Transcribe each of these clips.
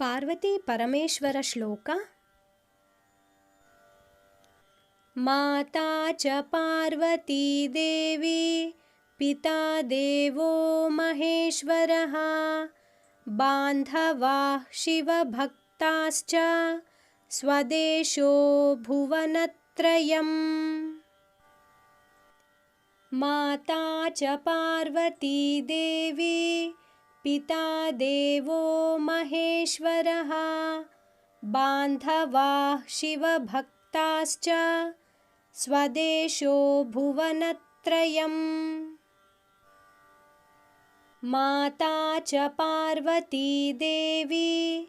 पार्वतीपरमेश्वरश्लोक माता च पार्वती देवी, पिता देवो महेश्वरः, बान्धवाः शिवभक्ताश्च, स्वदेशो भुवनत्रयम्। माता च पार्वती देवी पिता देवो महेश्वरः, बान्धवाः शिवभक्ताश्च, स्वदेशो भुवनत्रयम्। माता च पार्वती देवी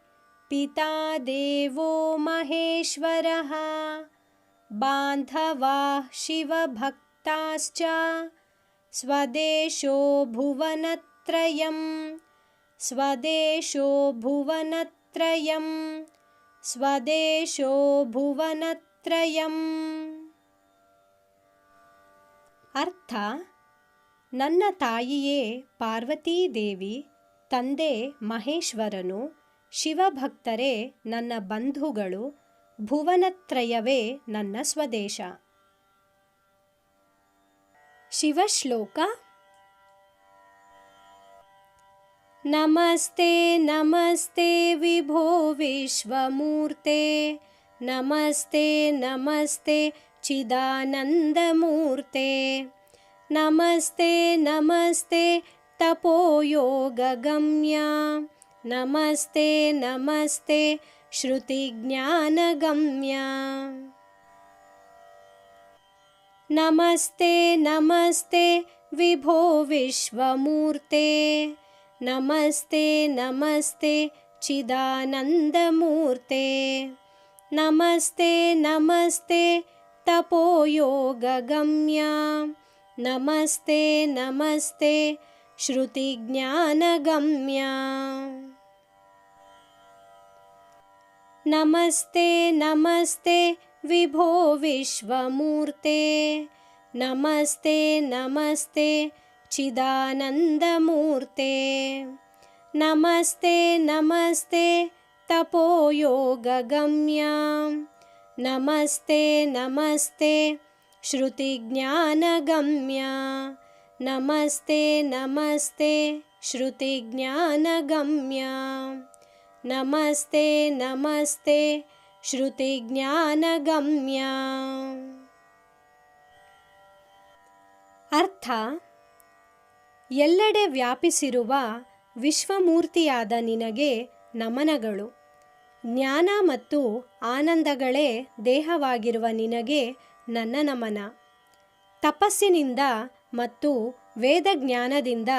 पिता देवो महेश्वरः, बान्धवाः शिवभक्ताश्च, स्वदेशो भुवनत्रयम्। ತ್ರಯಂ स्वदेशो भुवनत्रयं, स्वदेशो ಭುವನತ್ರಯಂ ಅರ್ಥ ನನ್ನ ತಾಯಿಯೇ ಪಾರ್ವತೀದೇವಿ, ತಂದೆ ಮಹೇಶ್ವರನು, ಶಿವಭಕ್ತರೇ ನನ್ನ ಬಂಧುಗಳು, ಭುವನತ್ರಯವೇ ನನ್ನ ಸ್ವದೇಶ. ಶಿವಶ್ಲೋಕ नमस्ते नमस्ते विभो विश्वमूर्ते। नमस्ते नमस्ते चिदानन्दमूर्ते। नमस्ते नमस्ते तपोयोगगम्या। नमस्ते नमस्ते श्रुतिज्ञानगम्या। नमस्ते नमस्ते विभो विश्वमूर्ते। नमस्ते नमस्ते चिदानन्दमूर्ते। नमस्ते नमस्ते तपोयोगगम्या। नमस्ते नमस्ते श्रुतिज्ञानगम्या। नमस्ते नमस्ते विभो विश्वमूर्ते। नमस्ते नमस्ते चिदानन्दमूर्ते नमस्ते नमस्ते तपोयोगगम्यां। नमस्ते नमस्ते श्रुतिज्ञानगम्या। नमस्ते नमस्ते श्रुतिज्ञानगम्या। नमस्ते नमस्ते श्रुतिज्ञानगम्या। अर्थ ಎಲ್ಲೆಡೆ ವ್ಯಾಪಿಸಿರುವ ವಿಶ್ವಮೂರ್ತಿಯಾದ ನಿನಗೆ ನಮನಗಳು. ಜ್ಞಾನ ಮತ್ತು ಆನಂದಗಳೇ ದೇಹವಾಗಿರುವ ನಿನಗೆ ನನ್ನ ನಮನ. ತಪಸ್ಸಿನಿಂದ ಮತ್ತು ವೇದಜ್ಞಾನದಿಂದ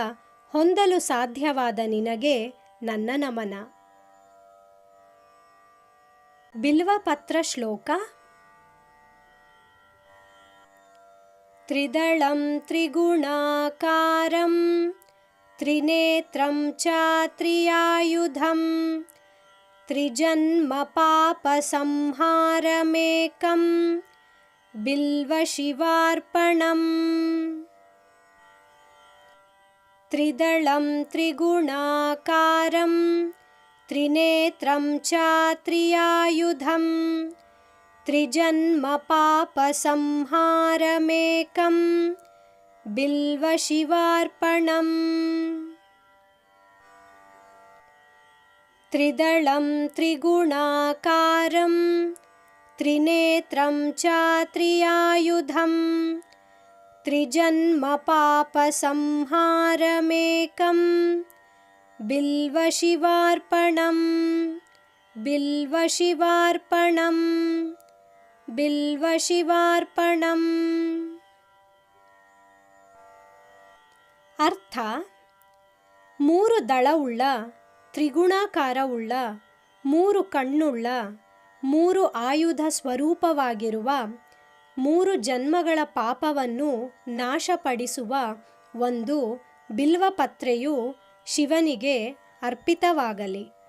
ಹೊಂದಲು ಸಾಧ್ಯವಾದ ನಿನಗೆ ನನ್ನ ನಮನ. ಬಿಲ್ವಪತ್ರ ಶ್ಲೋಕ त्रिदलं त्रिगुणाकारं त्रिनेत्रं च त्रियायुधं त्रिजन्मपापसंहारमेकं बिल्वशिवार्पणम्। त्रिदलं त्रिगुणाकारं त्रिनेत्रं च त्रियायुधम् त्रिजन्मपापसंहारमेकं बिल्वशिवार्पणम्। त्रिदलं त्रिगुणाकारं त्रिनेत्रं च त्रियायुधं त्रिजन्मपापसंहारमेकं बिल्वशिवार्पणम् बिल्वशिवार्पणम् ಬಿಲ್ವಶಿವಾರ್ಪಣಂ ಅರ್ಥ ಮೂರು ದಳವುಳ್ಳ ತ್ರಿಗುಣಾಕಾರವುಳ್ಳ ಮೂರು ಕಣ್ಣುಳ್ಳ, ಮೂರು ಆಯುಧ ಸ್ವರೂಪವಾಗಿರುವ, ಮೂರು ಜನ್ಮಗಳ ಪಾಪವನ್ನು ನಾಶಪಡಿಸುವ ಒಂದು ಬಿಲ್ವಪತ್ರೆಯು ಶಿವನಿಗೆ ಅರ್ಪಿತವಾಗಲಿ.